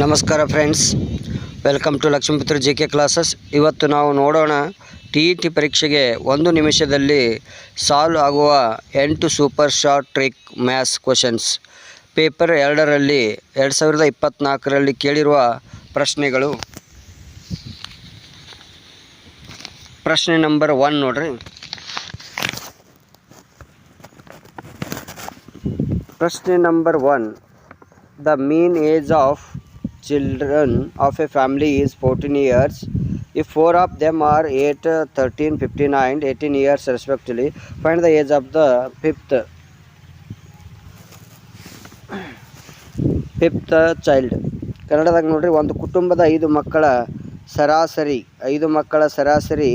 ನಮಸ್ಕಾರ friends welcome to Lakshmiputra G K classes ಇವತ್ತು ನಾವು ನೋಡೋಣ ಟಿ ಇ ಟಿ ಪರೀಕ್ಷೆಗೆ ಒಂದು ನಿಮಿಷದಲ್ಲಿ ಸಾಲ್ವ್ ಆಗುವ ಎಂಟು super short trick maths questions paper ಎರಡರಲ್ಲಿ, ಎರಡು ಸಾವಿರದ ಇಪ್ಪತ್ತ್ನಾಲ್ಕರಲ್ಲಿ ಕೇಳಿರುವ ಪ್ರಶ್ನೆಗಳು. ಪ್ರಶ್ನೆ ನಂಬರ್ ಒನ್ ನೋಡ್ರಿ. ಪ್ರಶ್ನೆ number one the mean age of children of a family is 14 years. If four of them are 8 13 59 18 years respectively, find the age of the fifth. Fifth child ಕನ್ನಡದಾಗ ನೋಡ್ರಿ, ಒಂದು ಕುಟುಂಬದ ಐದು ಮಕ್ಕಳ ಸರಾಸರಿ, ಐದು ಮಕ್ಕಳ ಸರಾಸರಿ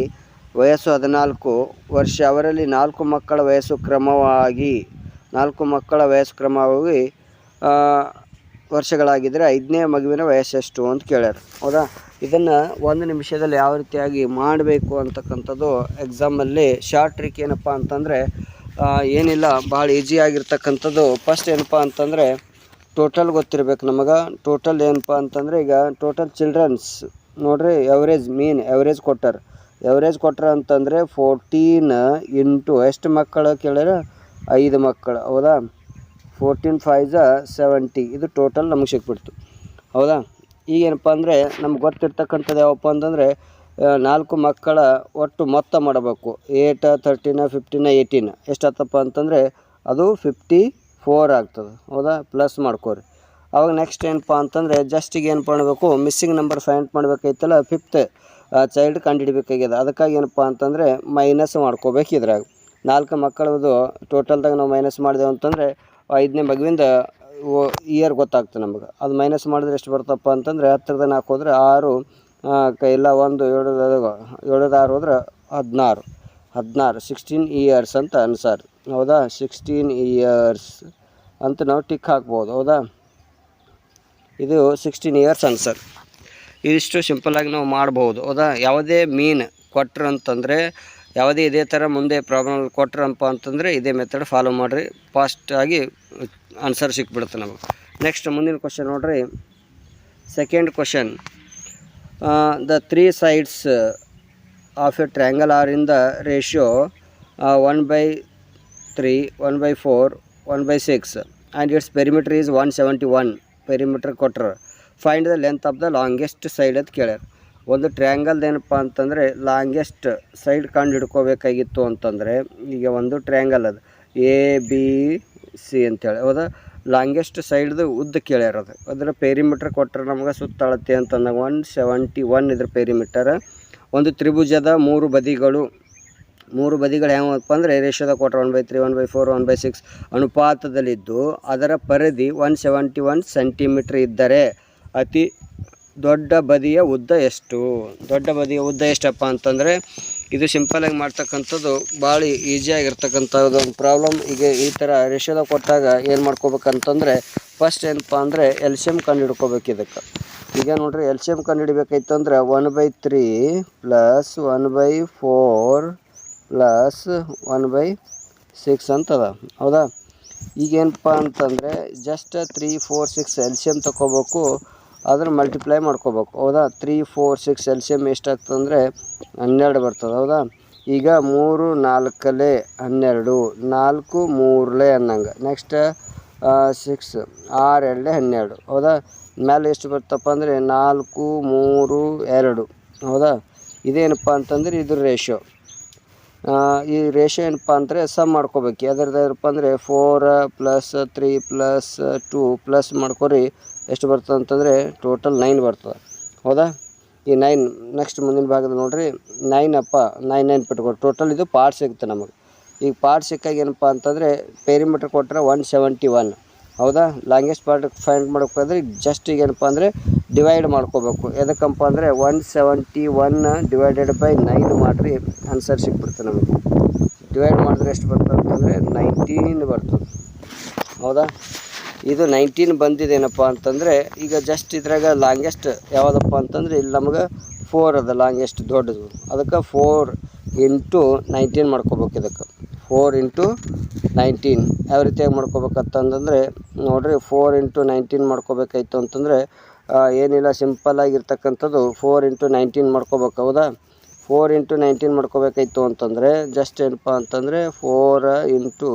ವಯಸ್ಸು ಹದಿನಾಲ್ಕು ವರ್ಷ, ಅವರಲ್ಲಿ ನಾಲ್ಕು ಮಕ್ಕಳ ವಯಸ್ಸು ಕ್ರಮವಾಗಿ, ನಾಲ್ಕು ಮಕ್ಕಳ ವಯಸ್ಸು ಕ್ರಮವಾಗಿ ವರ್ಷಗಳಾಗಿದ್ದರೆ ಐದನೇ ಮಗುವಿನ ವಯಸ್ಸೆಷ್ಟು ಅಂತ ಕೇಳ್ಯಾರ. ಹೌದಾ? ಇದನ್ನು ಒಂದು ನಿಮಿಷದಲ್ಲಿ ಯಾವ ರೀತಿಯಾಗಿ ಮಾಡಬೇಕು ಅಂತಕ್ಕಂಥದ್ದು ಎಕ್ಸಾಮಲ್ಲಿ ಶಾರ್ಟ್ ಟ್ರಿಕ್ ಏನಪ್ಪ ಅಂತಂದರೆ ಏನಿಲ್ಲ, ಭಾಳ ಈಜಿ ಆಗಿರ್ತಕ್ಕಂಥದ್ದು. ಫಸ್ಟ್ ಏನಪ್ಪ ಅಂತಂದರೆ ಟೋಟಲ್ ಗೊತ್ತಿರ್ಬೇಕು ನಮಗೆ. ಟೋಟಲ್ ಏನಪ್ಪ ಅಂತಂದರೆ, ಈಗ ಟೋಟಲ್ ಚಿಲ್ಡ್ರನ್ಸ್ ನೋಡ್ರಿ ಎವರೇಜ್ ಮೀನ್ ಎವರೇಜ್ ಕೊಟ್ಟಾರ. ಎವರೇಜ್ ಕೊಟ್ಟಾರ ಅಂತಂದರೆ ಫೋರ್ಟೀನ್ ಇಂಟು ಎಷ್ಟು ಮಕ್ಕಳು ಕೇಳ್ಯಾರ? ಐದು ಮಕ್ಕಳು. ಹೌದಾ? ಫೋರ್ಟೀನ್ ಫೈವ್ ಝ ಸೆವೆಂಟಿ. ಇದು ಟೋಟಲ್ ನಮಗೆ ಸಿಕ್ಬಿಡ್ತು. ಹೌದಾ? ಈಗೇನಪ್ಪ ಅಂದರೆ ನಮ್ಗೆ ಗೊತ್ತಿರ್ತಕ್ಕಂಥದ್ದು ಯಾವಪ್ಪ ಅಂತಂದರೆ ನಾಲ್ಕು ಮಕ್ಕಳ ಒಟ್ಟು ಮೊತ್ತ ಮಾಡಬೇಕು. ಏಯ್ಟ ತರ್ಟಿನ ಫಿಫ್ಟಿನ ಏಯ್ಟೀನ್ ಎಷ್ಟಾತಪ್ಪ ಅಂತಂದರೆ ಅದು ಫಿಫ್ಟಿ ಫೋರ್ ಆಗ್ತದೆ. ಹೌದಾ? ಪ್ಲಸ್ ಮಾಡ್ಕೋರಿ. ಅವಾಗ ನೆಕ್ಸ್ಟ್ ಏನಪ್ಪ ಅಂತಂದರೆ ಜಸ್ಟಿಗೆ ಏನು ಮಾಡಬೇಕು? ಮಿಸ್ಸಿಂಗ್ ನಂಬರ್ ಫೈಂಡ್ ಮಾಡಬೇಕೈತಲ್ಲ ಫಿಫ್ತ್ ಚೈಲ್ಡ್ ಕಂಡುಹಿಡಬೇಕಾಗ್ಯದ. ಅದಕ್ಕಾಗಿ ಏನಪ್ಪ ಅಂತಂದರೆ ಮೈನಸ್ ಮಾಡ್ಕೋಬೇಕು ಇದ್ರಾಗ. ನಾಲ್ಕು ಮಕ್ಕಳದು ಟೋಟಲ್ದಾಗ ನಾವು ಮೈನಸ್ ಮಾಡಿದೆವು ಅಂತಂದರೆ ಐದನೇ ಮಗುವಿಂದ ಇಯರ್ ಗೊತ್ತಾಗ್ತದೆ ನಮಗೆ. ಅದು ಮೈನಸ್ ಮಾಡಿದ್ರೆ ಎಷ್ಟು ಬರ್ತಪ್ಪ ಅಂತಂದರೆ ಹತ್ತಿರದ ನಾಲ್ಕು ಹೋದರೆ ಆರು ಇಲ್ಲ ಒಂದು, ಏಳು ಏಳದ ಆರು ಹೋದ್ರೆ ಹದಿನಾರು. ಹದಿನಾರು ಸಿಕ್ಸ್ಟೀನ್ ಇಯರ್ಸ್ ಅಂತ ಅನ್ಸಾರ್. ಹೌದಾ? ಸಿಕ್ಸ್ಟೀನ್ ಇಯರ್ಸ್ ಅಂತ ನಾವು ಟಿಕ್ ಹಾಕ್ಬೋದು. ಹೌದಾ? ಇದು ಸಿಕ್ಸ್ಟೀನ್ ಇಯರ್ಸ್ ಅನ್ಸರ್. ಇದಿಷ್ಟು ಸಿಂಪಲ್ಲಾಗಿ ನಾವು ಮಾಡ್ಬೋದು. ಹೌದಾ? ಯಾವುದೇ ಮೀನು ಕೊಟ್ರು ಅಂತಂದರೆ ಯಾವುದೇ ಇದೇ ಥರ ಮುಂದೆ ಪ್ರಾಬ್ಲಮ್ ಕೊಟ್ರಪ್ಪ ಅಂತಂದರೆ ಇದೇ ಮೆಥಡ್ ಫಾಲೋ ಮಾಡಿರಿ. ಫಾಸ್ಟಾಗಿ ಆನ್ಸರ್ ಸಿಕ್ಬಿಡುತ್ತೆ ನಮಗೆ. ನೆಕ್ಸ್ಟ್ ಮುಂದಿನ ಕ್ವಶನ್ ನೋಡಿರಿ. Second question the three sides of a triangle are in the ratio one by three one by four one by six and its perimeter is one seventy one perimeter ಕೊಟ್ರ. Find the length of the longest side ಅಂತ ಕೇಳ್ಯಾರ. ಒಂದು ಟ್ರ್ಯಾಂಗಲ್ದು ಏನಪ್ಪ ಅಂತಂದರೆ longest side ಕಂಡು ಹಿಡ್ಕೋಬೇಕಾಗಿತ್ತು ಅಂತಂದರೆ, ಈಗ ಒಂದು ಟ್ರ್ಯಾಂಗಲ್ ಅದು. ಎ ಬಿ ಸಿ ಅಂತೇಳಿ. ಹೌದಾ? ಲಾಂಗೆಸ್ಟ್ ಸೈಡ್ದು ಉದ್ದ ಕೇಳ್ಯಾರದು ಅದರ ಪೇರಿಮೀಟ್ರ್ ಕೊಟ್ಟರೆ ನಮ್ಗೆ ಸುತ್ತಳತೆ ಅಂತಂದಾಗ ಒನ್ ಸೆವೆಂಟಿ ಒನ್ ಇದ್ರ ಪೇರಿಮೀಟರ್ ಒಂದು ತ್ರಿಭುಜದ ಮೂರು ಬದಿಗಳು ಮೂರು ಬದಿಗಳು ಹೆಂಗಪ್ಪ ಅಂದರೆ ರೇಷದ ಕೊಟ್ಟರೆ one by three one by four one by six ಅನುಪಾತದಲ್ಲಿದ್ದು, ಅದರ ಪರಿಧಿ ಒನ್ ಸೆವೆಂಟಿ ಒನ್ ಸೆಂಟಿಮೀಟ್ರ್ ಇದ್ದರೆ ಅತಿ ದೊಡ್ಡ ಬದಿಯ ಉದ್ದ ಎಷ್ಟು? ದೊಡ್ಡ ಬದಿಯ ಉದ್ದ ಎಷ್ಟಪ್ಪ ಅಂತಂದರೆ, ಇದು ಸಿಂಪಲಾಗಿ ಮಾಡ್ತಕ್ಕಂಥದ್ದು ಭಾಳ ಈಸಿಯಾಗಿರ್ತಕ್ಕಂಥದ್ದು ಒಂದು ಪ್ರಾಬ್ಲಮ್ ಈಗ ಈ ಥರ ರೇಷದ ಕೊಟ್ಟಾಗ ಏನು ಮಾಡ್ಕೋಬೇಕಂತಂದರೆ ಫಸ್ಟ್ ಏನಪ್ಪ ಅಂದರೆ ಎಲ್ಸಿಯಮ್ ಕಂಡು ಹಿಡ್ಕೋಬೇಕು ಇದಕ್ಕೆ. ಈಗ ನೋಡ್ರಿ ಎಂ ಕಂಡು ಹಿಡಿಬೇಕಾಯ್ತು ಅಂದ್ರೆ one by three plus one by four plus one by six ಅಂತದ. ಹೌದಾ? ಈಗೇನಪ್ಪ ಅಂತಂದರೆ just three four six LCM ತಗೋಬೇಕು ಅದ್ರ ಮಲ್ಟಿಪ್ಲೈ ಮಾಡ್ಕೋಬೇಕು. ಹೌದಾ? ತ್ರೀ ಫೋರ್ ಸಿಕ್ಸ್ ಎಲ್ಸಿಯಮ್ ಎಷ್ಟಾಗ್ತದೆ ಅಂದರೆ ಹನ್ನೆರಡು ಬರ್ತದೆ. ಹೌದಾ? ಈಗ ಮೂರು, ನಾಲ್ಕಲೇ ಹನ್ನೆರಡು, ನಾಲ್ಕು, ಮೂರಲೇ ಅನ್ನಂಗೆ. ನೆಕ್ಸ್ಟ್ ಸಿಕ್ಸ್ ಆರು ಎರಡೇ ಹನ್ನೆರಡು. ಹೌದಾ? ಮೇಲೆ ಎಷ್ಟು ಬರ್ತಪ್ಪ ಅಂದರೆ ನಾಲ್ಕು, ಮೂರು, ಎರಡು. ಹೌದಾ? ಇದೇನಪ್ಪ ಅಂತಂದ್ರೆ ಇದ್ರ ರೇಷೋ ಈ ರೇಷೋ ಏನಪ್ಪ ಅಂದರೆ ಸಮ್ ಮಾಡ್ಕೋಬೇಕು. ಯಾವ್ದಾರ್ದಪ್ಪ ಅಂದರೆ four plus three plus two plus ಮಾಡ್ಕೊರಿ ಎಷ್ಟು ಬರ್ತದೆ ಅಂತಂದರೆ ಟೋಟಲ್ ನೈನ್ ಬರ್ತದೆ. ಹೌದಾ? ಈ ನೈನ್ ನೆಕ್ಸ್ಟ್ ಮುಂದಿನ ಭಾಗದ ನೋಡಿರಿ ನೈನ್ ಅಪ್ಪ ನೈನ್ ನೈನ್ ಬಿಟ್ಕೊಡಿ ಟೋಟಲ್ ಇದು ಪಾರ್ಟ್ ಸಿಗುತ್ತೆ ನಮಗೆ. ಈಗ ಪಾರ್ಟ್ ಸಿಕ್ಕಾಗ ಏನಪ್ಪ ಅಂತಂದರೆ ಪೇರಿಮೀಟ್ರ್ ಕೊಟ್ಟರೆ ಒನ್ ಸೆವೆಂಟಿ ಒನ್ ಹೌದಾ? ಲಾಂಗೆಸ್ಟ್ ಪಾರ್ಟ್ ಫೈಂಡ್ ಮಾಡ್ಬೇಕಾದ್ರೆ ಜಸ್ಟ್ ಈಗ ಏನಪ್ಪ ಅಂದರೆ ಡಿವೈಡ್ ಮಾಡ್ಕೋಬೇಕು. ಎದಕ್ಕಪ್ಪ ಅಂದರೆ one seventy one divided by nine ಮಾಡಿರಿ ಆನ್ಸರ್ ಸಿಕ್ಬಿಡ್ತು ನಮಗೆ. ಡಿವೈಡ್ ಮಾಡಿದ್ರೆ ಎಷ್ಟು ಬರ್ತದೆ ಅಂತಂದರೆ ನೈನ್ಟೀನ್ ಬರ್ತದೆ. ಹೌದಾ? ಇದು ನೈನ್ಟೀನ್ ಬಂದಿದ್ದೇನಪ್ಪ ಅಂತಂದರೆ, ಈಗ ಜಸ್ಟ್ ಇದ್ರಾಗ ಲಾಂಗೆಸ್ಟ್ ಯಾವುದಪ್ಪ ಅಂತಂದರೆ, ಇಲ್ಲಿ ನಮಗೆ ಫೋರ್ ಅದ ಲಾಂಗೆಸ್ಟ್ ದೊಡ್ಡದು. ಅದಕ್ಕೆ ಫೋರ್ ಇಂಟು ನೈನ್ಟೀನ್ ಮಾಡ್ಕೋಬೇಕು ಇದಕ್ಕೆ. ಫೋರ್ ಇಂಟು ನೈನ್ಟೀನ್ ಯಾವ ರೀತಿಯಾಗಿ ಮಾಡ್ಕೋಬೇಕಂತಂದರೆ, ನೋಡಿರಿ ಫೋರ್ ಇಂಟು ನೈನ್ಟೀನ್ ಮಾಡ್ಕೋಬೇಕಾಯ್ತು ಅಂತಂದರೆ ಏನಿಲ್ಲ ಸಿಂಪಲ್ ಆಗಿರ್ತಕ್ಕಂಥದ್ದು ಫೋರ್ ಇಂಟು ನೈನ್ಟೀನ್ ಮಾಡ್ಕೋಬೇಕು, ಹೌದಾ? ಫೋರ್ ಇಂಟು ನೈನ್ಟೀನ್ ಮಾಡ್ಕೋಬೇಕಾಯ್ತು ಅಂತಂದರೆ ಜಸ್ಟ್ ಏನಪ್ಪ ಅಂತಂದರೆ ಫೋರ್ ಇಂಟು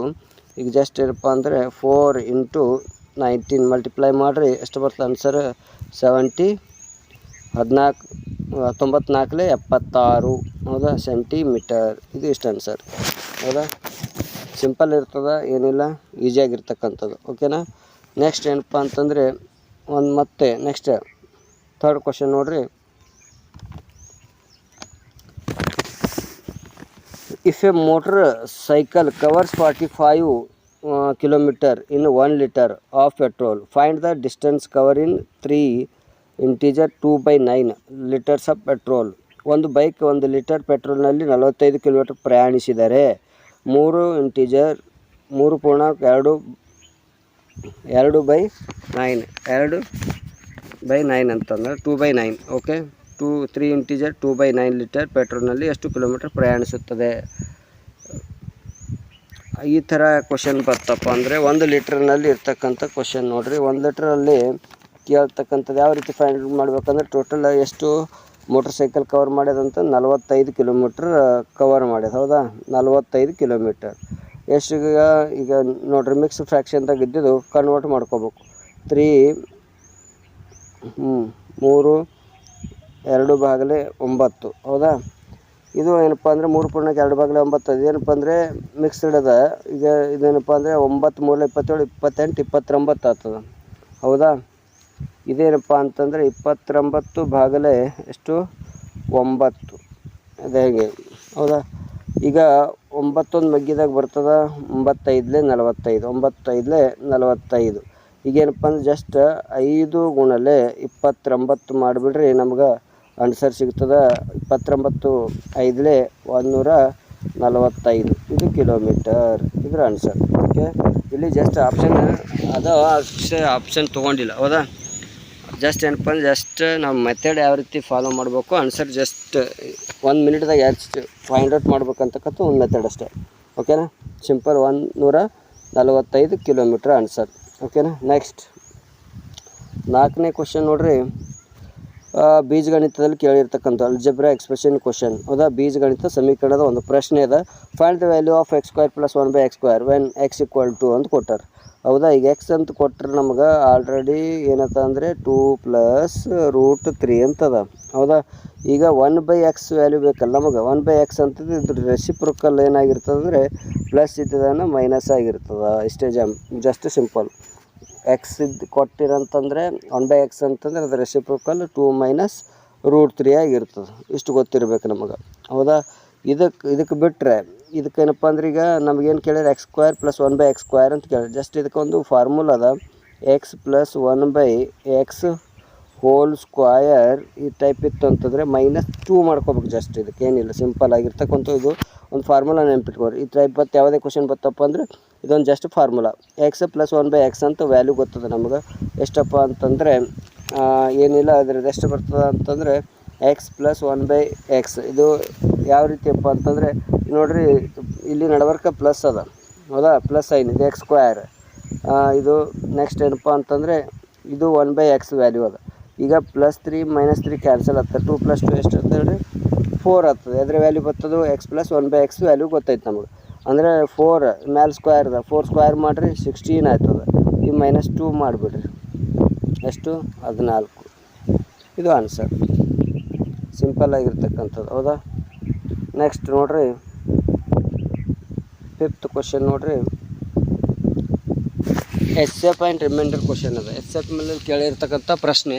ಈಗ ಜಸ್ಟ್ ಏನಪ್ಪ ಅಂದರೆ ಫೋರ್ ಇಂಟು ನೈನ್ಟೀನ್ ಮಲ್ಟಿಪ್ಲೈ ಮಾಡಿರಿ, ಎಷ್ಟು ಬರ್ತದೆ ಆನ್ಸರ್ ಸೆವೆಂಟಿ ಹದಿನಾಲ್ಕು ತೊಂಬತ್ನಾಲ್ಕಲೆ ಎಪ್ಪತ್ತಾರು. ಹೌದಾ? ಸೆಂಟಿಮೀಟರ್ ಇದು ಇಷ್ಟು ಆನ್ಸರ್ ಹೌದಾ? ಸಿಂಪಲ್ ಇರ್ತದೆ, ಏನಿಲ್ಲ ಈಸಿಯಾಗಿರ್ತಕ್ಕಂಥದ್ದು ಓಕೆನಾ ನೆಕ್ಸ್ಟ್ ಏನಪ್ಪ ಅಂತಂದರೆ, ಒಂದು ಮತ್ತೆ ನೆಕ್ಸ್ಟ್ ಥರ್ಡ್ ಕ್ವಶನ್ ನೋಡಿರಿ. If a motor cycle covers forty five kilometre in one litre of petrol find the distance cover in three integer two by nine litres of petrol ಒಂದು bike ಒಂದು litre ಪೆಟ್ರೋಲ್ನಲ್ಲಿ ನಲವತ್ತೈದು kilometre ಪ್ರಯಾಣಿಸಿದರೆ ಮೂರು integer ಮೂರು ಪೂರ್ಣಾಂಕ ಎರಡು ಎರಡು ಬೈ ನೈನ್ ಎರಡು ಬೈ ನೈನ್ ಅಂತಂದರೆ two by nine okay two three integer two by nine litre ಪೆಟ್ರೋಲ್ನಲ್ಲಿ ಎಷ್ಟು ಕಿಲೋಮೀಟರ್ ಪ್ರಯಾಣಿಸುತ್ತದೆ? ಈ ಥರ ಕ್ವಶನ್ ಬರ್ತಪ್ಪ ಅಂದರೆ ಒಂದು ಲೀಟ್ರ್ನಲ್ಲಿ ಇರ್ತಕ್ಕಂಥ ಕ್ವಶನ್ ನೋಡಿರಿ. ಒಂದು ಲೀಟ್ರಲ್ಲಿ ಕೇಳ್ತಕ್ಕಂಥದ್ದು ಯಾವ ರೀತಿ ಫೈಂಡ್ ಮಾಡ್ಬೇಕಂದ್ರೆ ಟೋಟಲ್ ಎಷ್ಟು ಮೋಟ್ರ್ ಸೈಕಲ್ ಕವರ್ ಮಾಡ್ಯದಂತ ನಲ್ವತ್ತೈದು ಕಿಲೋಮೀಟ್ರ್ ಕವರ್ ಮಾಡ್ಯದ, ಹೌದಾ? ನಲ್ವತ್ತೈದು ಕಿಲೋಮೀಟರ್ ಎಷ್ಟು ಈಗ ಈಗ ನೋಡ್ರಿ ಮಿಕ್ಸ್ ಫ್ರ್ಯಾಕ್ಷನ್ದಾಗ ಇದ್ದಿದ್ದು ಕನ್ವರ್ಟ್ ಮಾಡ್ಕೋಬೇಕು. ತ್ರೀ ಹ್ಞೂ ಮೂರು, ಎರಡು ಬಾಗಿಲೆ ಒಂಬತ್ತು, ಹೌದಾ? ಇದು ಏನಪ್ಪ ಅಂದರೆ ಮೂರು ಪೂರ್ಣಕ್ಕೆ ಎರಡು ಬಾಗಿಲು ಒಂಬತ್ತು ಅದೇನಪ್ಪ ಅಂದರೆ ಮಿಕ್ಸ್ಡ್ ಅದ. ಈಗ ಇದೇನಪ್ಪ ಅಂದರೆ ಒಂಬತ್ತು ಮೂರು ಇಪ್ಪತ್ತೇಳು, ಇಪ್ಪತ್ತೆಂಟು, ಇಪ್ಪತ್ತೊಂಬತ್ತು ಆಗ್ತದೆ. ಹೌದಾ? ಇದೇನಪ್ಪ ಅಂತಂದರೆ ಇಪ್ಪತ್ತೊಂಬತ್ತು ಬಾಗಲೆ ಎಷ್ಟು? ಒಂಬತ್ತು. ಅದು ಹೇಗೆ. ಹೌದಾ? ಈಗ ಒಂಬತ್ತೊಂದು ಮಗ್ಗಿದಾಗ ಬರ್ತದ, ಒಂಬತ್ತೈದಲೇ ನಲವತ್ತೈದು ಒಂಬತ್ತೈದಲೇ ನಲವತ್ತೈದು. ಈಗೇನಪ್ಪ ಅಂದ್ರೆ ಜಸ್ಟ್ ಐದು ಗುಣಲೆ ಇಪ್ಪತ್ತೊಂಬತ್ತು ಮಾಡಿಬಿಡ್ರಿ ನಮ್ಗೆ ಆನ್ಸರ್ ಸಿಗ್ತದೆ ಇಪ್ಪತ್ತೊಂಬತ್ತು ಐದಲೇ ಒಂದುನೂರ ನಲವತ್ತೈದು. ಇದು ಕಿಲೋಮೀಟರ್ ಇದ್ರ ಆನ್ಸರ್ ಓಕೆ ಇಲ್ಲಿ ಜಸ್ಟ್ ಆಪ್ಷನ್ ಅದ ಆಪ್ಷನ್ ತೊಗೊಂಡಿಲ್ಲ. ಹೌದಾ? ಜಸ್ಟ್ ಏನಪ್ಪ ಅಂದ್ರೆ ಜಸ್ಟ್ ನಮ್ಮ ಮೆಥಡ್ ಯಾವ ರೀತಿ ಫಾಲೋ ಮಾಡಬೇಕು? ಆನ್ಸರ್ ಜಸ್ಟ್ ಒಂದು ಮಿನಿಟ್ದಾಗ ಎಷ್ಟು ಫೈಂಡ್ ಔಟ್ ಮಾಡ್ಬೇಕಂತಕ್ಕಂಥ ಒಂದು ಮೆಥಡ್ ಅಷ್ಟೇ. ಓಕೆನಾ ಸಿಂಪಲ್ ಒಂದು ನೂರ ನಲವತ್ತೈದು ಕಿಲೋಮೀಟ್ರ್ ಆನ್ಸರ್ ಓಕೆನಾ ನೆಕ್ಸ್ಟ್ ನಾಲ್ಕನೇ ಕ್ವಶನ್ ನೋಡ್ರಿ. ಬೀಜಗಣಿತದಲ್ಲಿ ಕೇಳಿರ್ತಕ್ಕಂಥ ಅಲ್ಜಬ್ರಾ ಎಕ್ಸ್ಪ್ರೆಷನ್ ಕ್ವಶನ್ ಹೌದಾ? ಬೀಜಗಣಿತ ಸಮೀಕರಣದ ಒಂದು ಪ್ರಶ್ನೆ ಅದ find the value of x square plus one by x square when x equal to ಅಂತ ಕೊಟ್ಟಾರ. ಹೌದಾ? ಈಗ ಎಕ್ಸ್ ಅಂತ ಕೊಟ್ಟರೆ ನಮ್ಗೆ ಆಲ್ರೆಡಿ ಏನಂತ ಅಂದರೆ ಟೂ ಪ್ಲಸ್ ರೂಟ್ ತ್ರೀ ಅಂತದ. ಹೌದಾ? ಈಗ ಒನ್ ಬೈ ಎಕ್ಸ್ ವ್ಯಾಲ್ಯೂ ಬೇಕಲ್ಲ ನಮಗೆ. ಒನ್ ಬೈ ಎಕ್ಸ್ ಅಂತದ್ದು ಇದ್ರ ರೆಸಿಪ್ರೊಕಲ್ ಏನಾಗಿರ್ತದೆ ಅಂದರೆ ಪ್ಲಸ್ ಇದ್ದದನ್ನು ಮೈನಸ್ ಆಗಿರ್ತದೆ. ಇಷ್ಟೇ ಜಮ್ ಜಸ್ಟ್ ಸಿಂಪಲ್ ಎಕ್ಸ್ ಇದ್ದು ಕೊಟ್ಟಿರಂತಂದರೆ ಒನ್ ಬೈ ಎಕ್ಸ್ ಅಂತಂದ್ರೆ ಅದು reciprocal two minus root three ಆಗಿರ್ತದೆ. ಇಷ್ಟು ಗೊತ್ತಿರಬೇಕು ನಮಗೆ. ಹೌದಾ? ಇದಕ್ಕೆ ಇದಕ್ಕೆ ಬಿಟ್ಟರೆ ಇದಕ್ಕೇನಪ್ಪ ಅಂದ್ರೆ ಈಗ ನಮಗೇನು ಕೇಳಿದ್ರೆ x square plus one by x square ಅಂತ ಕೇಳಿ ಜಸ್ಟ್ ಇದಕ್ಕೊಂದು ಫಾರ್ಮುಲಾ ಅದ. X plus one by x whole square ಈ ಟೈಪ್ ಇತ್ತು ಅಂತಂದರೆ ಮೈನಸ್ ಟೂ ಮಾಡ್ಕೋಬೇಕು ಜಸ್ಟ್ ಇದಕ್ಕೆ, ಏನಿಲ್ಲ ಸಿಂಪಲ್ ಆಗಿರ್ತಕ್ಕಂಥ ಇದು ಒಂದು ಫಾರ್ಮುಲಾ ನೆನ್ಪಿಟ್ಕೋರಿ ಈ ಟೈಪ್ ಬತ್ತು ಯಾವುದೇ ಕ್ವಶನ್ ಬತ್ತಪ್ಪ ಅಂದರೆ ಇದೊಂದು just formula x plus one by x ಅಂತ ವ್ಯಾಲ್ಯೂ ಗೊತ್ತದೆ ನಮ್ಗೆ? ಎಷ್ಟಪ್ಪ ಅಂತಂದರೆ ಏನಿಲ್ಲ, ಅದ್ರದ್ದು ಎಷ್ಟು ಬರ್ತದೆ ಅಂತಂದರೆ x plus one by x ಇದು ಯಾವ ರೀತಿಯಪ್ಪ ಅಂತಂದರೆ, ನೋಡಿರಿ, ಇಲ್ಲಿ ನಡವರ್ಕ ಪ್ಲಸ್ ಅದ. ಹೌದಾ? ಪ್ಲಸ್ ಐನ್ ಇದು ಎಕ್ಸ್ ಸ್ಕ್ವಯರ್ ಇದು ನೆಕ್ಸ್ಟ್ ಏನಪ್ಪ ಅಂತಂದರೆ, ಇದು ಒನ್ ಬೈ ಎಕ್ಸ್ ವ್ಯಾಲ್ಯೂ ಅದ. ಈಗ plus three minus three cancel ಆಗ್ತದೆ ಟೂ ಪ್ಲಸ್ ಟು ಎಷ್ಟು ಅಂತ ಹೇಳಿ ಫೋರ್ ಆಗ್ತದೆ. ಅದರ ವ್ಯಾಲ್ಯೂ ಬರ್ತದೆ x plus one by x value ಗೊತ್ತಾಯ್ತು ನಮಗೆ. ಅಂದರೆ ಫೋರ್ ಮ್ಯಾಲ್ ಸ್ಕ್ವೇರ್ ಅದ ಫೋರ್ ಸ್ಕ್ವೇರ್ ಮಾಡಿರಿ ಸಿಕ್ಸ್ಟೀನ್ ಆಯ್ತದೆ. ಈ ಮೈನಸ್ ಟೂ ಮಾಡಿಬಿಡ್ರಿ. ಎಷ್ಟು? ಹದಿನಾಲ್ಕು. ಇದು ಆನ್ಸರ್ ಸಿಂಪಲ್ ಆಗಿರ್ತಕ್ಕಂಥದ್ದು. ಹೌದಾ? ನೆಕ್ಸ್ಟ್ ನೋಡಿರಿ. ಫಿಫ್ತ್ ಕ್ವಶನ್ ನೋಡ್ರಿ. S F and remainder question ಅದ. ಎಸ್ ಎಫ್ ಮೇಲೆ ಕೇಳಿರ್ತಕ್ಕಂಥ ಪ್ರಶ್ನೆ,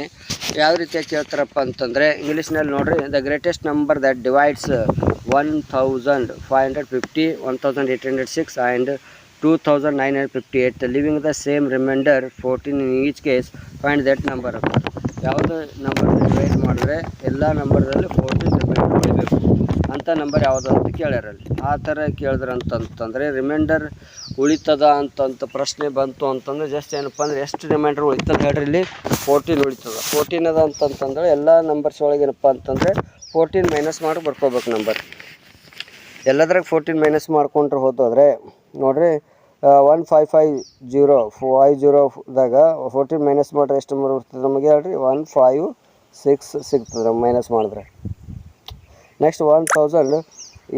ಯಾವ ರೀತಿಯಾಗಿ ಕೇಳ್ತಾರಪ್ಪ ಅಂತಂದರೆ ಇಂಗ್ಲೀಷ್ನಲ್ಲಿ ನೋಡ್ರಿ the greatest number that divides one thousand five hundred fifty one thousand eight hundred six and two thousand nine hundred fifty eight leaving the same remainder fourteen in each case find that number ಯಾವುದೇ number divide ಮಾಡಿದ್ರೆ, ಎಲ್ಲ ನಂಬರ್ದಲ್ಲಿ fourteen reminder ಉಳಿಬೇಕು ಅಂಥ number ಯಾವುದು ಅಂತ ಕೇಳ್ಯಾರಲ್ಲಿ. ಆ ಥರ ಕೇಳಿದ್ರಂತಂತಂದರೆ reminder ಉಳಿತದ ಅಂತಂತ ಪ್ರಶ್ನೆ ಬಂತು ಅಂತಂದ್ರೆ ಜಸ್ಟ್ ಏನಪ್ಪ ಅಂದ್ರೆ ಎಷ್ಟು ರಿಮೈಂಡರ್ ಉಳಿತದ ಹೇಳ್ರಿ ಇಲ್ಲಿ. ಫೋರ್ಟೀನ್ ಉಳಿತದ. ಫೋರ್ಟೀನ್ ಅದ ಅಂತಂತಂದ್ರೆ ಎಲ್ಲ ನಂಬರ್ಸ್ ಒಳಗೆ ಏನಪ್ಪ ಅಂತಂದರೆ ಫೋರ್ಟೀನ್ ಮೈನಸ್ ಮಾಡಿ ಬರ್ಕೋಬೇಕು ನಂಬರ್ ಎಲ್ಲದ್ರಾಗ ಫೋರ್ಟೀನ್ ಮೈನಸ್ ಮಾಡ್ಕೊಂಡ್ರೆ ಹೋದ್ರೆ ನೋಡ್ರಿ one five five zero five ಜೀರೋದಾಗ fourteen minus ಮಾಡಿದ್ರೆ ಎಷ್ಟು ಬರ್ತದೆ ನಮಗೆ ಹೇಳ್ರಿ? ಒನ್ ಫೈವ್ ಸಿಕ್ಸ್ ಸಿಗ್ತದೆ ಮೈನಸ್ ಮಾಡಿದ್ರೆ. Next one thousand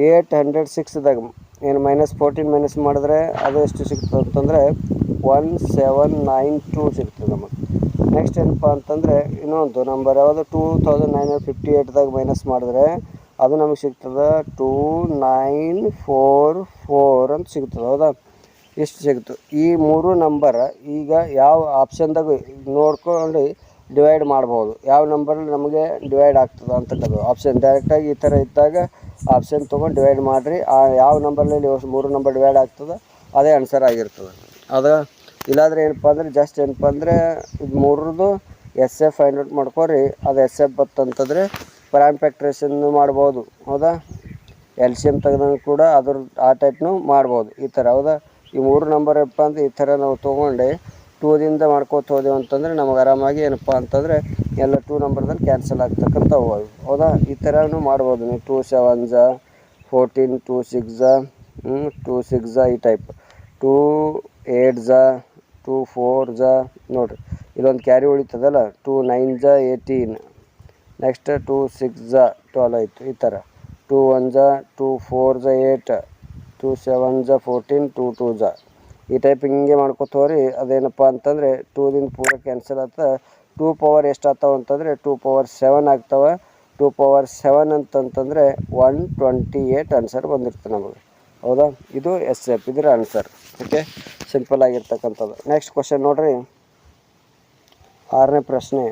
eight hundred ಸಿಕ್ಸ್ದಾಗ ಏನು ಮೈನಸ್ ಫೋರ್ಟೀನ್ ಮೈನಸ್ ಮಾಡಿದ್ರೆ ಅದು ಎಷ್ಟು ಸಿಗ್ತದೆ ಅಂತಂದರೆ ಒನ್ ಸೆವೆನ್ ನೈನ್ ಟೂ ಸಿಗ್ತದೆ ನಮಗೆ. ನೆಕ್ಸ್ಟ್ ಏನಪ್ಪ ಅಂತಂದರೆ ಇನ್ನೊಂದು ನಂಬರ್ ಯಾವುದು two thousand nine hundred fifty ಏಯ್ಟ್ದಾಗ minus ಮಾಡಿದ್ರೆ ಅದು ನಮಗೆ ಸಿಗ್ತದೆ ಟೂ ನೈನ್ ಫೋರ್ ಫೋರ್ ಅಂತ ಸಿಗ್ತದೆ, ಹೌದಾ? ಎಷ್ಟು ಸಿಗ್ತು? ಈ ಮೂರು ನಂಬರ್ ಈಗ ಯಾವ ಆಪ್ಷನ್ದಾಗ ನೋಡ್ಕೊಂಡು ಡಿವೈಡ್ ಮಾಡ್ಬೋದು. ಯಾವ ನಂಬರಲ್ಲಿ ನಮಗೆ ಡಿವೈಡ್ ಆಗ್ತದೆ ಅಂತಕ್ಕದ್ದು ಆಪ್ಷನ್ ಡೈರೆಕ್ಟಾಗಿ ಈ ಥರ ಇದ್ದಾಗ ಆಪ್ಷನ್ ತೊಗೊಂಡು ಡಿವೈಡ್ ಮಾಡಿರಿ. ಆ ಯಾವ ನಂಬರ್ನಲ್ಲಿ ಮೂರು ನಂಬರ್ ಡಿವೈಡ್ ಆಗ್ತದೆ, ಅದೇ ಆನ್ಸರ್ ಆಗಿರ್ತದೆ. ಅದು ಇಲ್ಲಾಂದ್ರೆ ಏನಪ್ಪ ಅಂದ್ರೆ ಜಸ್ಟ್ ಏನಪ್ಪ ಅಂದರೆ ಇದು ಮೂರದು ಎಸ್ ಎಫ್ ಫೈಂಡ್ ಔಟ್ ಮಾಡ್ಕೊರಿ. ಅದು ಎಸ್ ಎಫ್ ಬತ್ತಂತಂದರೆ ಪ್ರೈಮ್ ಫ್ಯಾಕ್ಟ್ರೇಷನ್ನು ಮಾಡ್ಬೋದು. ಹೌದಾ? ಎಲ್ ಸಿ ಎಂ ತೆಗೆದಂಗೆ ಕೂಡ ಅದ್ರ ಆ ಟೈಪ್ನು ಮಾಡ್ಬೋದು. ಈ ಥರ ಹೌದಾ? ಈ ಮೂರು ನಂಬರ್ ಏನಪ್ಪ ಅಂದರೆ ಈ ಥರ ನಾವು ತೊಗೊಂಡು. ಟೂದಿಂದ ಮಾಡ್ಕೋತ ಹೋದೆವು ಅಂತಂದರೆ ನಮಗೆ ಆರಾಮಾಗಿ ಏನಪ್ಪ ಅಂತಂದರೆ ಎಲ್ಲ ಟೂ ನಂಬರ್ದಲ್ಲಿ ಕ್ಯಾನ್ಸಲ್ ಆಗ್ತಕ್ಕಂಥವು ಅವು. ಹೌದಾ? ಈ ಥರನೂ ಮಾಡ್ಬೋದು ನೀವು. Two seven fourteen two six two six ಈ ಟೈಪ್ ಟೂ ಏಟ್ ಝ ಟೂ ಫೋರ್ ಝ ನೋಡಿರಿ. ಇಲ್ಲೊಂದು ಕ್ಯಾರಿ ಉಳಿತದಲ್ಲ? ಟೂ ನೈನ್ ಝ ಏಯ್ಟೀನ್ ನೆಕ್ಸ್ಟ್ ಟೂ ಸಿಕ್ಸ್ ಝ ಟ್ವೆಲ್ ಆಯಿತು ಈ ಥರ ಟೂ ಒನ್ ಝ ಟೂ ಫೋರ್ ಝ ಏಟ್ ಟೂ ಸೆವೆನ್ ಝ ಫೋರ್ಟೀನ್ ಟೂ ಟೂ ಝ ಈ ಟೈಪ್ ಹಿಂಗೆ ಮಾಡ್ಕೊತ ಹೋಗ್ರಿ ಅದೇನಪ್ಪ ಅಂತಂದರೆ ಟೂದಿಂದ ಪೂರ ಕ್ಯಾನ್ಸಲ್ ಆಗ್ತದೆ ಟೂ ಪವರ್ ಎಷ್ಟು ಆಗ್ತಾವೆ ಅಂತಂದರೆ ಟೂ ಪವರ್ ಸೆವೆನ್ ಆಗ್ತಾವೆ. ಟೂ ಪವರ್ ಸೆವೆನ್ ಅಂತಂತಂದರೆ ಒನ್ ಟ್ವೆಂಟಿ ಏಯ್ಟ್ ಆನ್ಸರ್ ಬಂದಿರ್ತದೆ ನಮಗೆ. ಹೌದಾ? ಇದು ಎಸ್ ಎಫ್ ಇದರ ಆನ್ಸರ್ ಓಕೆ ಸಿಂಪಲ್ ಆಗಿರ್ತಕ್ಕಂಥದ್ದು. ನೆಕ್ಸ್ಟ್ ಕ್ವಶನ್ ನೋಡ್ರಿ. ಆರನೇ ಪ್ರಶ್ನೆ.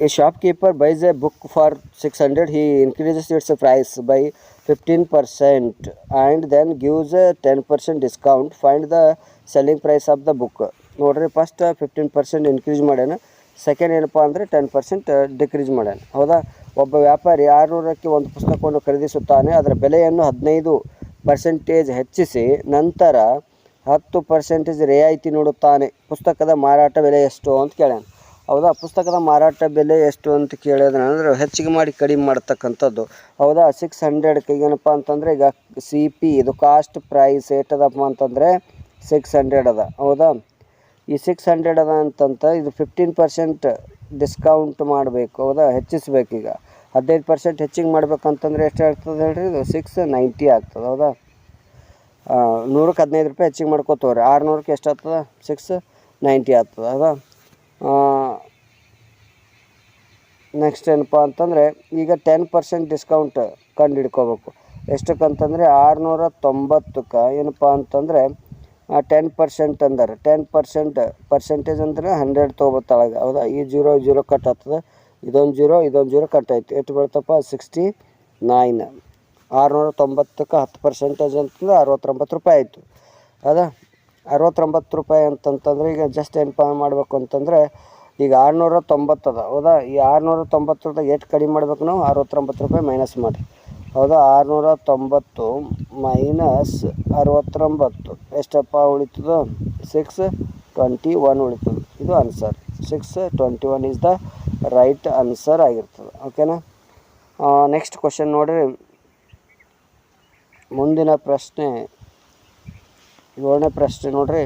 A shopkeeper buys a book for 600. He increases its price by 15% and then gives a 10% discount. Find the selling price of the book. ನೋಡ್ರಿ ಫಸ್ಟ್ ಫಿಫ್ಟೀನ್ ಪರ್ಸೆಂಟ್ ಇನ್ಕ್ರೀಸ್ ಮಾಡ್ಯಾನ second ಏನಪ್ಪ ಅಂದರೆ ten percent decrease ಮಾಡ್ಯಾನ ಹೌದಾ ಒಬ್ಬ ವ್ಯಾಪಾರಿ ಆರುನೂರಕ್ಕೆ ಒಂದು ಪುಸ್ತಕವನ್ನು ಖರೀದಿಸುತ್ತಾನೆ, ಅದರ ಬೆಲೆಯನ್ನು ಹದಿನೈದು ಪರ್ಸೆಂಟೇಜ್ ಹೆಚ್ಚಿಸಿ ನಂತರ ಹತ್ತು ಪರ್ಸೆಂಟೇಜ್ ರಿಯಾಯಿತಿ ನೋಡುತ್ತಾನೆ ಪುಸ್ತಕದ ಮಾರಾಟ ಬೆಲೆ ಎಷ್ಟು ಅಂತ ಕೇಳ್ಯಾನ ಹೌದಾ? ಪುಸ್ತಕದ ಮಾರಾಟ ಬೆಲೆ ಎಷ್ಟು ಅಂತ ಕೇಳಿದ್ರೆ ಅಂದ್ರೆ ಹೆಚ್ಚಿಗೆ ಮಾಡಿ ಕಡಿಮೆ ಮಾಡ್ತಕ್ಕಂಥದ್ದು. ಹೌದಾ? ಸಿಕ್ಸ್ ಹಂಡ್ರೆಡ್ಗೆ ಏನಪ್ಪ ಅಂತಂದರೆ ಈಗ ಸಿ ಪಿ ಇದು ಕಾಸ್ಟ್ ಪ್ರೈಸ್ ಏಟದಪ್ಪ ಅಂತಂದರೆ ಸಿಕ್ಸ್ ಹಂಡ್ರೆಡ್ ಅದ. ಹೌದಾ? ಈ ಸಿಕ್ಸ್ ಹಂಡ್ರೆಡ್ ಅದ ಅಂತಂತ ಇದು ಫಿಫ್ಟೀನ್ ಪರ್ಸೆಂಟ್ ಡಿಸ್ಕೌಂಟ್ ಮಾಡಬೇಕು. ಹೌದಾ? ಹೆಚ್ಚಿಸ್ಬೇಕು ಈಗ. ಹದಿನೈದು ಪರ್ಸೆಂಟ್ ಹೆಚ್ಚಿಗೆ ಮಾಡ್ಬೇಕಂತಂದ್ರೆ ಎಷ್ಟು ಆಗ್ತದೆ ಹೇಳ್ರಿ? ಇದು ಸಿಕ್ಸ್ ನೈಂಟಿ ಆಗ್ತದೆ. ಹೌದಾ? ನೂರಕ್ಕೆ ಹದಿನೈದು ರೂಪಾಯಿ ಹೆಚ್ಚಿಗೆ ಮಾಡ್ಕೋತವ್ರಿ. ಆರುನೂರಕ್ಕೆ ಎಷ್ಟು ಆಗ್ತದೆ? ಸಿಕ್ಸ್ ನೈಂಟಿ ಆಗ್ತದೆ. ಹೌದಾ? ನೆಕ್ಸ್ಟ್ ಏನಪ್ಪ ಅಂತಂದರೆ ಈಗ ಟೆನ್ ಪರ್ಸೆಂಟ್ ಡಿಸ್ಕೌಂಟ್ ಕಂಡು ಹಿಡ್ಕೋಬೇಕು ಎಷ್ಟಕ್ಕಂತಂದರೆ ಆರುನೂರ ತೊಂಬತ್ತಕ್ಕೆ ಏನಪ್ಪ ಅಂತಂದರೆ ಟೆನ್ ಪರ್ಸೆಂಟ್ ಅಂದರೆ. ಟೆನ್ ಪರ್ಸೆಂಟ್ ಪರ್ಸೆಂಟೇಜ್ ಅಂದರೆ ಹಂಡ್ರೆಡ್ ತೊಗೋತಾಳಗ ಹೌದಾ? ಈ ಜೀರೋ ಜೀರೋ ಕಟ್ ಆಗ್ತದೆ. ಇದೊಂದು ಜೀರೋ ಇದೊಂದು ಜೀರೋ ಕಟ್ ಆಯ್ತು. ಎಷ್ಟು ಬೀಳ್ತಪ್ಪ? ಸಿಕ್ಸ್ಟಿ ನೈನ್ ಆರುನೂರ ತೊಂಬತ್ತಕ್ಕೆ ಹತ್ತು ಪರ್ಸೆಂಟೇಜ್ ಅಂತಂದ್ರೆ ಅರವತ್ತೊಂಬತ್ತು ರೂಪಾಯಿ ಆಯಿತು. ಹೌದಾ? ಅರವತ್ತೊಂಬತ್ತು ರೂಪಾಯಿ ಅಂತಂತಂದ್ರೆ ಈಗ ಜಸ್ಟ್ ಏನಪ್ಪ ಮಾಡಬೇಕು ಅಂತಂದರೆ ಈಗ ಆರುನೂರ ತೊಂಬತ್ತದ ಹೌದಾ? ಈ ಆರುನೂರ ತೊಂಬತ್ತರದಾಗ ಎಷ್ಟು ಕಡಿಮೆ ಮಾಡ್ಬೇಕು ನಾವು? ಅರವತ್ತೊಂಬತ್ತು ರೂಪಾಯಿ ಮೈನಸ್ ಮಾಡಿ ಹೌದಾ? ಆರುನೂರ ತೊಂಬತ್ತು ಮೈನಸ್ ಅರವತ್ತೊಂಬತ್ತು. ಎಷ್ಟಪ್ಪ ಉಳಿತದ? ಸಿಕ್ಸ್ ಟ್ವೆಂಟಿ ಒನ್ ಉಳಿತದೆ. ಇದು answer six twenty one is the right answer ಆಗಿರ್ತದೆ ಓಕೆನಾ ನೆಕ್ಸ್ಟ್ ಕ್ವಶನ್ ನೋಡಿರಿ. ಮುಂದಿನ ಪ್ರಶ್ನೆ. ಏಳನೇ ಪ್ರಶ್ನೆ ನೋಡ್ರಿ.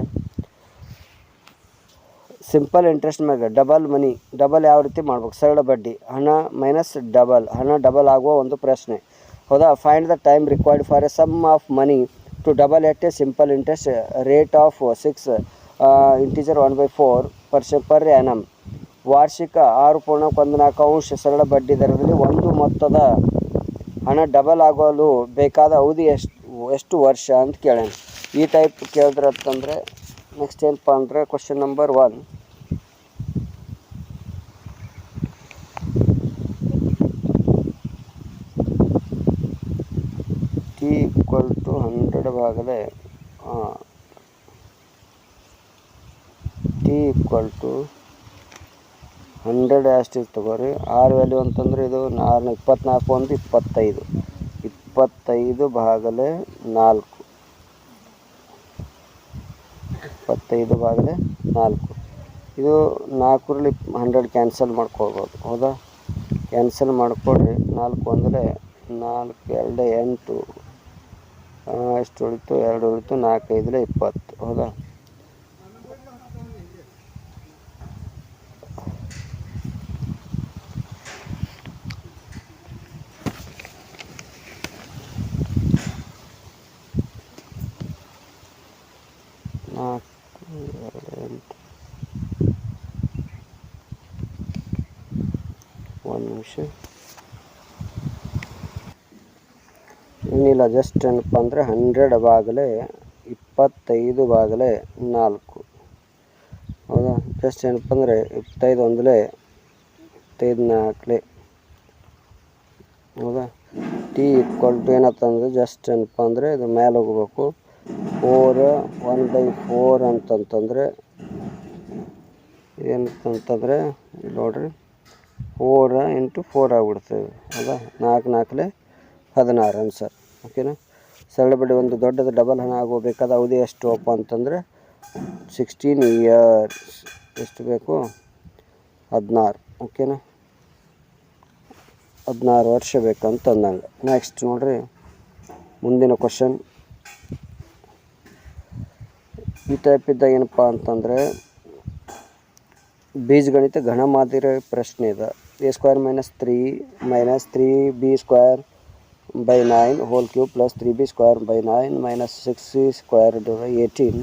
ಸಿಂಪಲ್ ಇಂಟ್ರೆಸ್ಟ್ ಮ್ಯಾಗ ಡಬಲ್ ಮನಿ ಡಬಲ್ ಯಾವ ರೀತಿ ಮಾಡ್ಬೇಕು? ಸರಳ ಬಡ್ಡಿ, ಹಣ ಮೈನಸ್ ಡಬಲ್ ಹಣ ಡಬಲ್ ಆಗುವ ಒಂದು ಪ್ರಶ್ನೆ. ಹೌದಾ? Find the time required for a sum of money to double at a simple interest rate of six integer one by four percent per annum ವಾರ್ಷಿಕ ಆರು ಪೂರ್ಣಕ್ಕೆ ಒಂದು ನಾಲ್ಕು ಅಂಶ ಸರಳ ಬಡ್ಡಿ ದರದಲ್ಲಿ ಒಂದು ಮೊತ್ತದ ಹಣ ಡಬಲ್ ಆಗಲು ಬೇಕಾದ ಅವಧಿ ಎಷ್ಟು ಎಷ್ಟು ವರ್ಷ ಅಂತ ಕೇಳೋಣ. ಈ ಟೈಪ್ ಕೇಳಿದ್ರೆ ಅಂತಂದರೆ ನೆಕ್ಸ್ಟ್ ಏನಪ್ಪ ಅಂದರೆ question number one T equal to hundred ಭಾಗಲೆ T equal to hundred ಅಷ್ಟು ತಗೋರಿ. ಆರ್ ವ್ಯಾಲ್ಯೂ ಅಂತಂದ್ರೆ ಇದು ನಾನು ಇಪ್ಪತ್ನಾಲ್ಕು ಒಂದು ಇಪ್ಪತ್ತೈದು. ಇಪ್ಪತ್ತೈದು ಭಾಗಲೇ ನಾಲ್ಕು. ಇಪ್ಪತ್ತೈದು ಬಾಗಿಲೆ ನಾಲ್ಕು. ಇದು ನಾಲ್ಕರಲ್ಲಿ ಹಂಡ್ರೆಡ್ ಕ್ಯಾನ್ಸಲ್ ಮಾಡ್ಕೊಳ್ಬೋದು. ಹೌದಾ? ಕ್ಯಾನ್ಸಲ್ ಮಾಡಿಕೊಡ್ರಿ. ನಾಲ್ಕು ಅಂದರೆ ನಾಲ್ಕು, ಎರಡು, ಎಂಟು ಎಷ್ಟು ಉಳಿತು? ಎರಡು ಉಳಿತು ನಾಲ್ಕು ಐದಲೆ ಇಪ್ಪತ್ತು. ಹೌದಾ ನಾಲ್ಕು ಎರಡು ಎಂಟು ಒಂದು ನಿಮಿಷ ಏನಿಲ್ಲ ಜಸ್ಟ್ ಏನಪ್ಪ ಅಂದರೆ ಹಂಡ್ರೆಡ್ ಬಾಗಲೇ, ಇಪ್ಪತ್ತೈದು ಬಾಗಲೇ, ನಾಲ್ಕು. ಹೌದಾ? ಜಸ್ಟ್ ಏನಪ್ಪ ಅಂದರೆ ಇಪ್ಪತ್ತೈದು ಒಂದಲೇ, ಇಪ್ಪತ್ತೈದು ನಾಲ್ಕಲೇ. ಹೌದಾ? ಟಿ ಈಕ್ವಲ್ ಟು ಏನತ್ತಂದರೆ ಜಸ್ಟ್ ಏನಪ್ಪ ಅಂದರೆ ಇದು ಮೇಲೆ ಹೋಗ್ಬೇಕು. ಫೋರ್ ಒನ್ ಬೈ ಫೋರ್ ಅಂತಂತಂದರೆ ಏನಂತಂತಂದರೆ ಇಲ್ಲಿ ನೋಡ್ರಿ. ಫೋರ್ ಇಂಟು ಫೋರ್ ಆಗಿಬಿಡ್ತೇವೆ ಹೌದಾ? ನಾಲ್ಕು ನಾಲ್ಕಲೆ ಹದಿನಾರು ಆನ್ಸರ್ ಓಕೆನಾ ಸರಳ ಬಡ್ಡಿ ಒಂದು ದೊಡ್ಡದು ಡಬಲ್ ಹಣ ಆಗೋಬೇಕಾದ ಅವಧಿ ಎಷ್ಟು ಅಪ್ಪ ಅಂತಂದರೆ ಸಿಕ್ಸ್ಟೀನ್ ಇಯರ್ಸ್ ಎಷ್ಟು ಬೇಕು? ಹದಿನಾರು. ಓಕೆನಾ ಹದಿನಾರು ವರ್ಷ ಬೇಕಂತ ಅಂದಂಗೆ ನೆಕ್ಸ್ಟ್ ನೋಡಿರಿ, ಮುಂದಿನ ಕ್ವಶನ್ ಈ ಟೈಪ್ ಇದ್ದ ಏನಪ್ಪ ಅಂತಂದರೆ, ಬೀಜಗಣಿತ ಘನ ಮಾದರಿ ಪ್ರಶ್ನೆ ಇದೆ. A square minus three minus three B square nine whole cube plus three B square by nine minus six C square by eighteen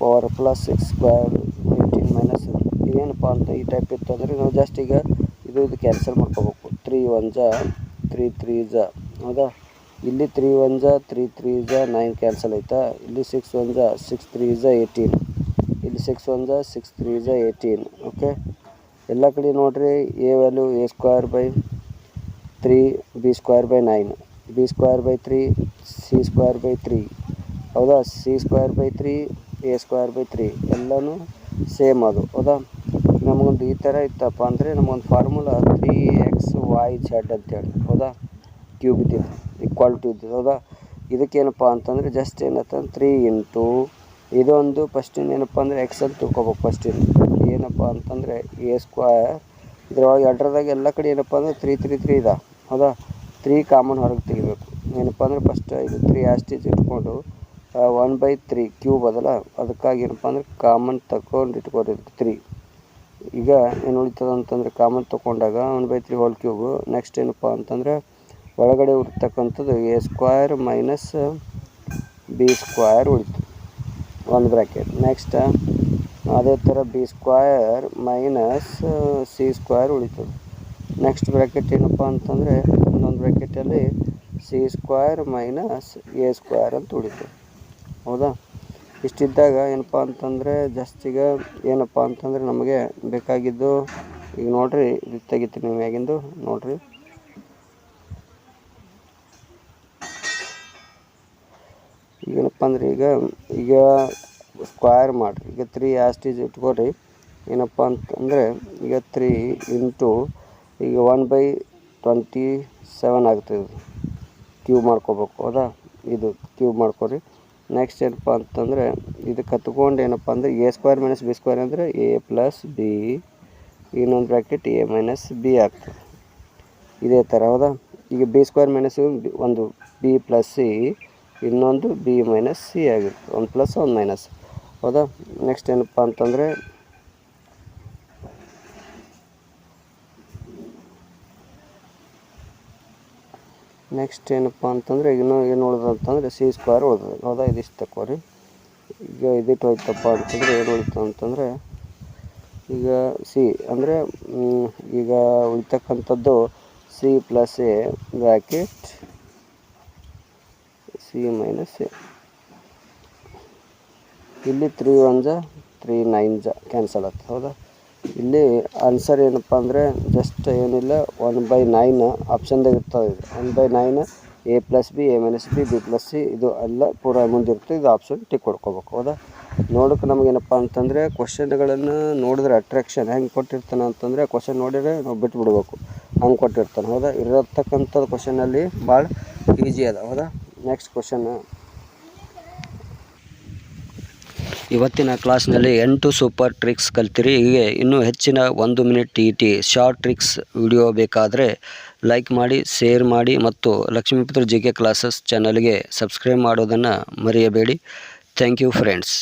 power plus six square eighteen minus ಏನಪ್ಪ ಅಂತ ಈ ಟೈಪ್ ಇತ್ತು ಅಂದರೆ ನಾವು ಜಸ್ಟ್ ಈಗ ಇದು ಇದು cancel ಮಾಡ್ಕೋಬೇಕು. ತ್ರೀ ಒನ್ ಜಾ ತ್ರೀ ತ್ರೀ ಜಾ ಹೌದಾ? ಇಲ್ಲಿ ತ್ರೀ ಒನ್ ಜಾ ತ್ರೀ ತ್ರೀ ಜಾ ನೈನ್ ಕ್ಯಾನ್ಸಲ್ ಆಯ್ತಾ? ಇಲ್ಲಿ ಸಿಕ್ಸ್ ಒನ್ ಜಾ ಸಿಕ್ಸ್ ತ್ರೀ ಜಾ ಏಯ್ಟೀನ್ ಇಲ್ಲಿ ಸಿಕ್ಸ್ ಒನ್ ಜಾ ಸಿಕ್ಸ್ ತ್ರೀ ಜಾ ಏಯ್ಟೀನ್ ಓಕೆ ಎಲ್ಲ ಕಡೆ ನೋಡಿರಿ A value A square by three B square by nine B square by three C square by three ಹೌದಾ? C square by three A square by three ಎಲ್ಲನೂ same ಅದು, ಹೌದಾ? ನಮಗೊಂದು ಈ ಥರ ಇತ್ತಪ್ಪ ಅಂದರೆ ನಮಗೊಂದು formula three X Y Z ಅಂತೇಳಿ ಹೌದಾ? ಕ್ಯೂಬ್ ಇದ್ದಿದ್ದು ಈಕ್ವಾಲಿಟಿ ಇದ್ದಿದ್ದು, ಹೌದಾ? ಇದಕ್ಕೇನಪ್ಪ ಅಂತಂದರೆ ಜಸ್ಟ್ ಏನತ್ತ ತ್ರೀ ಇಂಟು ಇದೊಂದು ಫಸ್ಟಿನ ಏನಪ್ಪ ಅಂದರೆ ಎಕ್ಸ್ ಅಂತ ತಿಳ್ಕೊಬೇಕು ಫಸ್ಟಿನ ಏನಪ್ಪ ಅಂತಂದರೆ ಎ ಸ್ಕ್ವೇರ್ ಇದ್ರೊಳಗೆ ಎಡ್ರದಾಗ ಎಲ್ಲ ಕಡೆ ಏನಪ್ಪ ಅಂದ್ರೆ ತ್ರೀ ತ್ರೀ ತ್ರೀ ಇದೆ. ಹೌದಾ? ತ್ರೀ ಕಾಮನ್ ಹೊರಗೆ ತೆಗಿಬೇಕು ಏನಪ್ಪ ಅಂದ್ರೆ ಫಸ್ಟ್ ಇದು ತ್ರೀ ಆಸ್ಟೇಜ್ ಇಟ್ಕೊಂಡು ಒನ್ ಬೈ ತ್ರೀ ಕ್ಯೂಬ್ ಅದಲ್ಲ, ಅದಕ್ಕಾಗಿ ಏನಪ್ಪ ಅಂದ್ರೆ ಕಾಮನ್ ತಗೊಂಡು ಇಟ್ಕೊರಿ ತ್ರೀ ಈಗ ಏನು ಉಳಿತದ ಅಂತಂದ್ರೆ ಕಾಮನ್ ತೊಗೊಂಡಾಗ one by three whole cube next ಏನಪ್ಪ ಅಂತಂದ್ರೆ ಒಳಗಡೆ ಉಳಿತಕ್ಕಂಥದ್ದು A square minus B square ಉಳಿತು. ಒಂದು ಬ್ರ್ಯಾಕೆಟ್ ನೆಕ್ಸ್ಟ್ ಅದೇ ಥರ B square minus C square ಉಳಿತದೆ. ನೆಕ್ಸ್ಟ್ ಬ್ರ್ಯಾಕೆಟ್ ಏನಪ್ಪ ಅಂತಂದರೆ, ಇನ್ನೊಂದು ಬ್ರ್ಯಾಕೆಟಲ್ಲಿ C square minus A square ಅಂತ ಉಳಿತದೆ ಹೌದಾ? ಇಷ್ಟಿದ್ದಾಗ ಏನಪ್ಪ ಅಂತಂದರೆ ಜಾಸ್ತಿಗೆ ಏನಪ್ಪ ಅಂತಂದರೆ ನಮಗೆ ಬೇಕಾಗಿದ್ದು, ಈಗ ನೋಡಿರಿ, ಇದು ತೆಗಿತೀನಿ ನಿಮ್ಯಾಗಿಂದು ನೋಡಿರಿ. ಏನಪ್ಪ ಅಂದ್ರೆ ಈಗ ಈಗ ಸ್ಕ್ವೇರ್ ಮಾಡಿರಿ ಈಗ ತ್ರೀ ಆಸ್ಟೀಸ್ ಇಟ್ಕೊಳ್ರಿ. ಏನಪ್ಪ ಅಂತಂದರೆ ಈಗ ತ್ರೀ ಇಂಟು ಈಗ ಒನ್ ಬೈ ಟ್ವೆಂಟಿ ಸೆವೆನ್ ಆಗ್ತದೆ ಕ್ಯೂಬ್ ಮಾಡ್ಕೋಬೇಕು, ಹೌದಾ? ಇದು ಕ್ಯೂಬ್ ಮಾಡ್ಕೊರಿ ನೆಕ್ಸ್ಟ್ ಏನಪ್ಪ ಅಂತಂದರೆ ಇದು ಕತ್ಕೊಂಡು ಏನಪ್ಪ ಅಂದರೆ A square minus B square ಅಂದರೆ ಎ ಪ್ಲಸ್ ಬಿ ಇನ್ನೊಂದು ಬ್ರ್ಯಾಕೆಟ್ ಎ ಮೈನಸ್ ಬಿ ಆಗ್ತದೆ. ಇದೇ ಥರ ಹೌದಾ? ಈಗ ಬಿ ಸ್ಕ್ವೇರ್ ಮೈನಸ್ ಒಂದು ಬಿ ಪ್ಲಸ್ ಸಿ ಇನ್ನೊಂದು ಬಿ ಮೈನಸ್ ಸಿ ಆಗಿರುತ್ತೆ ಒಂದು ಪ್ಲಸ್ ಒಂದು ಮೈನಸ್ ಹೌದಾ? ನೆಕ್ಸ್ಟ್ ಏನಪ್ಪ ಅಂತಂದರೆ ನೆಕ್ಸ್ಟ್ ಏನಪ್ಪ ಅಂತಂದರೆ ಇನ್ನೂ ಏನು ಉಳಿದ ಅಂತಂದರೆ ಸಿ ಸ್ಕ್ವೇರ್ ಉಳಿದದೆ ಹೌದಾ? ಇದಿಷ್ಟು ತಕೋರಿ ಈಗ ಇದಿಟ್ಟು ಹೋಯ್ತಪ್ಪ ಅಂತಂದರೆ, ಏನು ಉಳಿತು ಅಂತಂದರೆ, ಈಗ ಸಿ ಅಂದರೆ ಈಗ ಉಳಿತಕ್ಕಂಥದ್ದು C plus A bracket C minus A ಇಲ್ಲಿ ತ್ರೀ ಒನ್ ಜ ತ್ರೀ ನೈನ್ ಜ ಕ್ಯಾನ್ಸಲ್ ಆಗ್ತದೆ ಹೌದಾ? ಇಲ್ಲಿ ಆನ್ಸರ್ ಏನಪ್ಪ ಅಂದರೆ ಜಸ್ಟ್ ಏನಿಲ್ಲ ಒನ್ ಬೈ ನೈನ್ ಆಪ್ಷನ್ದಾಗ ಇರ್ತದೆ ಇದು. One by nine A plus B A minus B B plus C ಇದು ಎಲ್ಲ ಪೂರ ಮುಂದಿರ್ತದೆ ಇದು ಆಪ್ಷನ್ ಟಿಕ್ ಕೊಡ್ಕೋಬೇಕು ಹೌದಾ? ನೋಡೋಕೆ ನಮಗೇನಪ್ಪ ಅಂತಂದರೆ ಕ್ವಶನ್ಗಳನ್ನು ನೋಡಿದ್ರೆ ಅಟ್ರಾಕ್ಷನ್ ಹೆಂಗೆ ಕೊಟ್ಟಿರ್ತಾನೆ ಅಂತಂದರೆ ಕ್ವಶನ್ ನೋಡಿದರೆ ನಾವು ಬಿಟ್ಬಿಡ್ಬೇಕು, ಹಂಗೆ ಕೊಟ್ಟಿರ್ತಾನೆ, ಹೌದಾ? ಇರತಕ್ಕಂಥದ್ದು ಕ್ವಶನಲ್ಲಿ ಭಾಳ ಈಜಿ ಅದ, ಹೌದಾ? ನೆಕ್ಸ್ಟ್ ಕ್ವಶನ್ ಇವತ್ತಿನ ಕ್ಲಾಸ್ನಲ್ಲಿ ಎಂಟು ಸೂಪರ್ ಟ್ರಿಕ್ಸ್ ಕಲ್ತಿರಿ. ಹೀಗೆ ಇನ್ನೂ ಹೆಚ್ಚಿನ ಒಂದು minute T T short tricks video ಬೇಕಾದರೆ ಲೈಕ್ ಮಾಡಿ, ಶೇರ್ ಮಾಡಿ ಮತ್ತು ಲಕ್ಷ್ಮೀಪುತ್ರ ಜಿ ಕೆ ಕ್ಲಾಸಸ್ ಚಾನಲ್ಗೆ ಸಬ್ಸ್ಕ್ರೈಬ್ ಮಾಡೋದನ್ನು ಮರೆಯಬೇಡಿ. Thank you friends.